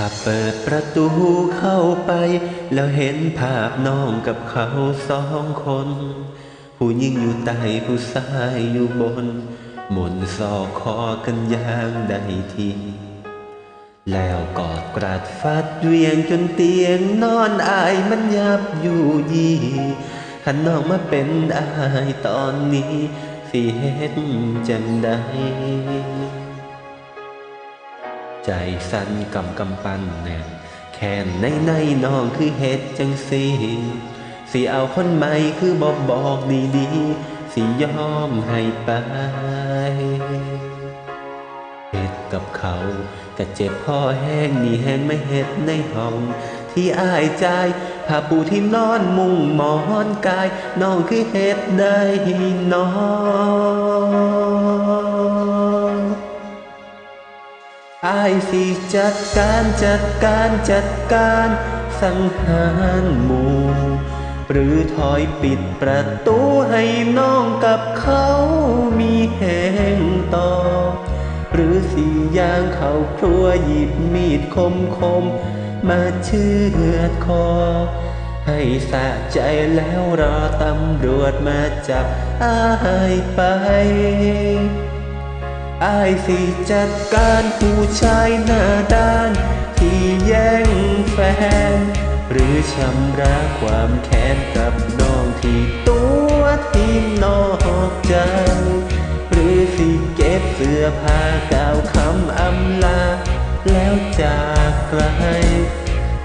ถ้าเปิดประตูเข้าไป แล้วเห็นภาพน้องกับเขาสองคน ผู้หญิงอยู่ใต้ผู้ชายอยู่บนหมุนซอกคอกันอย่างใดที แล้วกอดกราดฟัดเวียงจนเตียงนอนอายมันยับอยู่ยี่หันน้องมาเป็นอายตอนนี้สิเฮ็ดจังใดใจสั่นกำกำปั้นแน่แค้นในในน้องคือเฮ็ดจังสิสิเอาคนใหม่คือบอกบอกดีๆ สิยอมให้ไปเฮ็ดกับเขา ก็เจ็บพ่อแห้งนี่แห้งไม่เฮ็ดในห้อง ที่อายใจผ้าปูที่นอนมุงหมอนกายน้องคือเฮ็ดได้น้องอายสิจัดการจัดการจัดการสังหารหมู่หรือถอยปิดประตูให้น้องกับเขามีแห่งต่อ หรือสี่ยางเข้าครัวหยิบมีดคมคมมาเชือดคอ ให้สะใจแล้วรอตำรวจมาจับอายไปอายสิจัดการผู้ชายหน้าด้าน ที่แย่งแฟน หรือชำระความแค้นกับน้องที่ตัวที่นอกใจหรือสิเก็ บเสื้อผ้ากล่าวคำอำลา แล้วจากไกล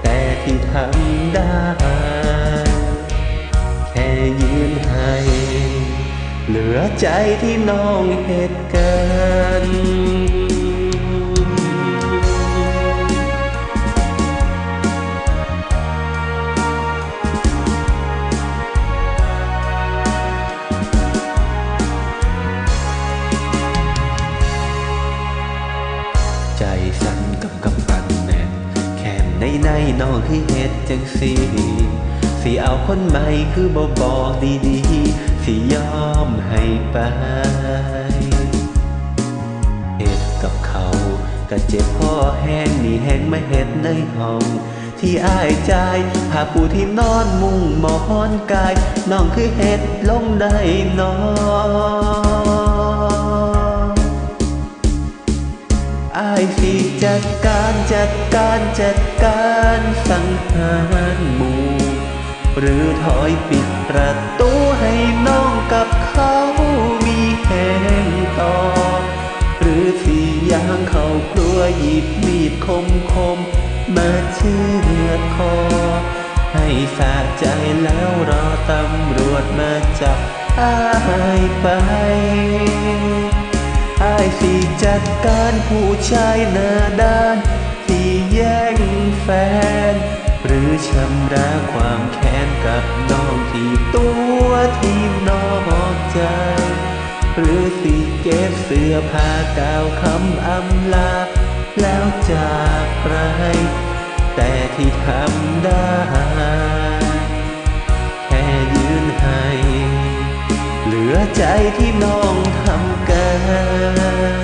แต่ที่ทำได้ แค่ยืนให้ เหลือใจที่น้องเหตุการณ์ สั่นกับกำปันแน่นแค้นในในน้องคือเฮ็ดจังสีสิเอาคนใหม่คือบ่บอกดีๆสิยอมให้ไปเฮ็ดกับเขาก็เจ็บพ่อแห้งนี่แห้งไม่เฮ็ดในห้องที่อายใจผ้าปูที่นอนมุงหมอนกาย น้องคือเฮ็ดลงได้นอง จัดการจัดการสังหารหมู่ หรือถอยปิดประตูให้น้องกับเขามีแห่งต่อ หรือสิย่างเขาครัวหยิบมีดคมคมๆมาเชือดคอ ให้สะใจแล้วรอตำรวจมาจับอายไปอายสิจัดการผู้ชายหน้าด้าน งแฟน หรือชำระความแค้นกับน้องที่ตัวที่นอกใจ หรือสิเก็บเสื้อผ้ากล่าวคำอำลา แล้วจากไปแต่ที่ทำได้แค่ยืนให้ เหลือใจที่น้องทำกัน